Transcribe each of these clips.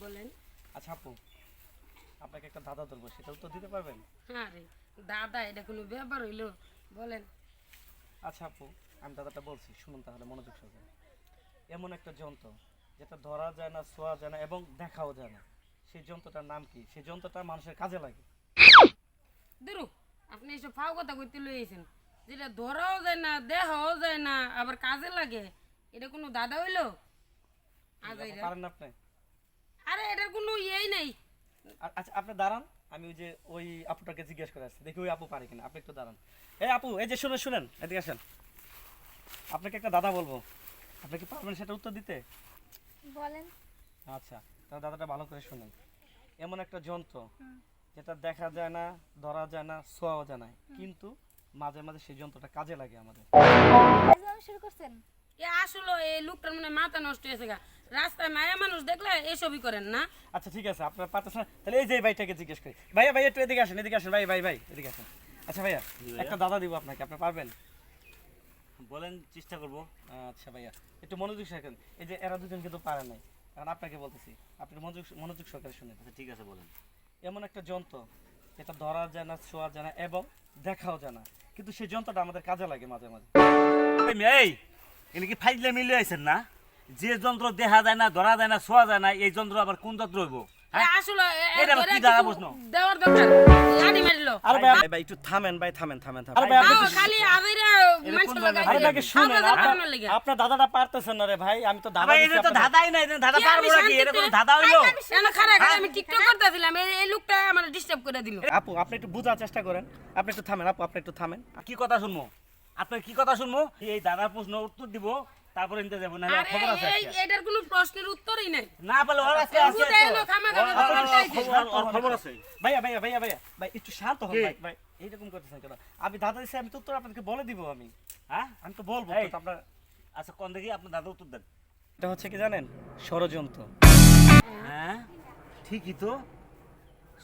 বলেন। আচ্ছা আপু আপনাকে একটা দাদা ধরবো সেটা উত্তর দিতে পারবেন? হ্যাঁ রে দাদা এটা কোনো ব্যাপার হইল? বলেন। আচ্ছা আপু আমি দাদাটা বলছি শুনুন তাহলে মনোযোগ সহকারে। এমন একটা যন্ত্র যেটা ধরা যায় না ছোঁয়া যায় না এবং দেখাও যায় না। সেই যন্ত্রটার নাম কি? সেই যন্ত্রটা মানুষের কাজে লাগে। দেরু আপনি এসব ফাও কথা কইতে লইয়েছেন যেটা ধরাও যায় না দেখাও যায় না আবার কাজে লাগে এটা কোনো দাদা হইল? আজ পারেন না আপনি। আরে এটার কোনো ইয়েই নাই। আচ্ছা আপনি দাঁড়ান আমি ওই যে ওই আপুটাকে জিজ্ঞেস করে আসছি দেখি ওই আপু পারে কিনা। আপনি একটু দাঁড়ান। এই আপু এই যে শুনেন শুনেন এদিকে আসেন। আপনাকে একটা দাদা বলব। আপনি কি পারবেন সেটা উত্তর দিতে? বলেন। আচ্ছা তাহলে দাদাটা ভালো করে শুনেন। এমন একটা যন্ত্র যেটা দেখা যায় না ধরা যায় না ছোঁয়াও যায় না। কিন্তু মাঝে মাঝে সেই যন্ত্রটা কাজে লাগে আমাদের। করছেন? এ আসলে এই লোকটার মানে মাথা নষ্ট হয়েছে গা। রাস্তায় মায়া মানুষ দেখলে এসবই করেন না। আচ্ছা ঠিক আছে আপনার? তাহলে এই যে ভাইটাকে জিজ্ঞেস করি। ভাইয়া ভাই একটু এদিকে আসেন এদিকে আসেন। ভাই ভাই ভাই এদিকে আসেন। আচ্ছা ভাইয়া একটা দাদা দিব আপনাকে আপনি পারবেন? বলেন চেষ্টা করব। আচ্ছা ভাইয়া একটু মনোযোগ সহকারে এই যে এরা দুজন কিন্তু পারে নাই। কারণ আপনাকে বলতেছি আপনি মনোযোগ মনোযোগ সহকারে শুনেন। আচ্ছা ঠিক আছে বলেন। এমন একটা যন্ত্র যেটা ধরা যায় না ছোঁয়া যায় না এবং দেখাও যায় না। কিন্তু সেই যন্ত্রটা আমাদের কাজে লাগে মাঝে মাঝে। এই! এনে কি ফাইজলে মিলে আইছেন না? যে যন্ত্র দেখা যায় না ধরা যায় না ছোঁয়া যায় না এই যন্ত্র আবার কোন যন্ত্র হইব? আবার আপনার- আপনার লেগে। দাদাটা পারতেছেন না রে ভাই আমি তো দাদা আবার দিচ্ছি এটা তো আপনার- ধাঁধাই নাই পারব আমি নাকি? এটা কোনো হইল? আমি টিকটক করতেছিলাম এই এই লোকটা আমার ডিস্টার্ব করে দিল। আপু আপনি একটু বোঝার চেষ্টা করেন। আপনি একটু থামেন আপু আপনি একটু থামেন। কি কথা শুনব? আপনার কি কথা শুনব? এই দাদার প্রশ্ন উত্তর দিব তারপরে নিতে যাব না খবর আছে এটার কোনো প্রশ্নের উত্তরই নাই। না বলে ওর আছে খবর আছে। ভাইয়া ভাইয়া ভাইয়া ভাইয়া ভাই একটু শান্ত হন ভাই ভাই এইরকম করতেছেন কেন? আমি দাদা দিচ্ছি আমি তো উত্তর আপনাকে বলে দিব আমি। হ্যাঁ? আমি তো বলব তো আপনার আচ্ছা কোন দেখি আপনার দাদা উত্তর দেন। এটা হচ্ছে কি জানেন? ষড়যন্ত্র। হ্যাঁ? ঠিকই তো।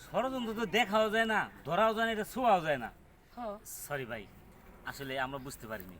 ষড়যন্ত্র তো দেখাও যায় না ধরাও যায় না এটা ছোঁয়াও যায় না। সরি ভাই। আসলে আমরা বুঝতে পারিনি।